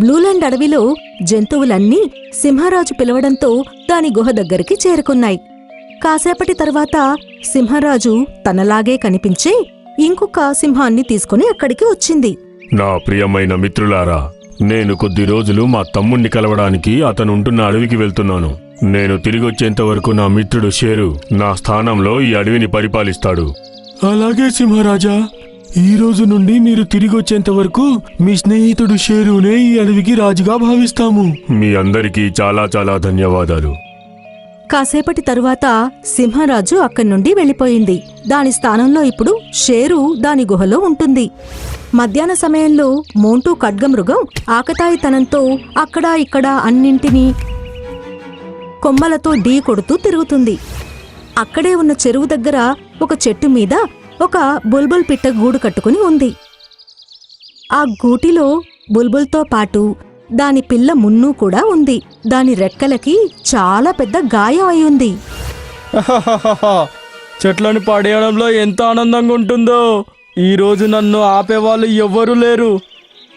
బ్లూలాండ్ అడవిలో జంతువులన్నీ సింహరాజు పిలవడంతో దాని గుహ దగ్గరికి చేరుకున్నాయి. కాసేపటి తర్వాత సింహరాజు తనలాగే కనిపించే ఇంకొక సింహాన్ని తీసుకుని అక్కడికి వచ్చింది. నా ప్రియమైన మిత్రులారా నేను కొద్ది రోజులు మా తమ్ముణ్ణి కలవడానికి అతను ఉంటున్న అడవికి వెళ్తున్నాను. నేను తిరిగొచ్చేంత వరకు నా మిత్రుడు షేరు నా స్థానంలో ఈ అడవిని పరిపాలిస్తాడు. అలాగే సింహరాజా ఈ రోజు నుండి మీరు తిరిగి వచ్చేంత వరకు మీ స్నేహితుడు షేరునే ఈ అడవికి రాజుగా భావిస్తాము. మీ అందరికీ చాలా చాలా ధన్యవాదాలు. కాసేపటి తరువాత సింహరాజు అక్కడి నుండి వెళ్ళిపోయింది. దాని స్థానంలో ఇప్పుడు షేరు దాని గుహలో ఉంటుంది. మధ్యాహ్న సమయంలో మోంటూ ఖడ్గమృగం ఆకతాయితనంతో అక్కడా ఇక్కడ అన్నింటినీ కొమ్మలతో ఢీ కొడుతూ తిరుగుతుంది. అక్కడే ఉన్న చెరువు దగ్గర ఒక చెట్టు మీద ఒక బుల్బుల్ పిట్ట గూడు కట్టుకుని ఉంది. ఆ గూటిలో బుల్బుల్తో పాటు దాని పిల్ల మున్ను కూడా ఉంది. దాని రెక్కలకి చాలా పెద్ద గాయం అయ్యింది చెట్లను పడేయడంలో ఎంత ఆనందంగా ఉంటుందో. ఈ రోజు నన్ను ఆపేవాళ్ళు ఎవ్వరూ లేరు.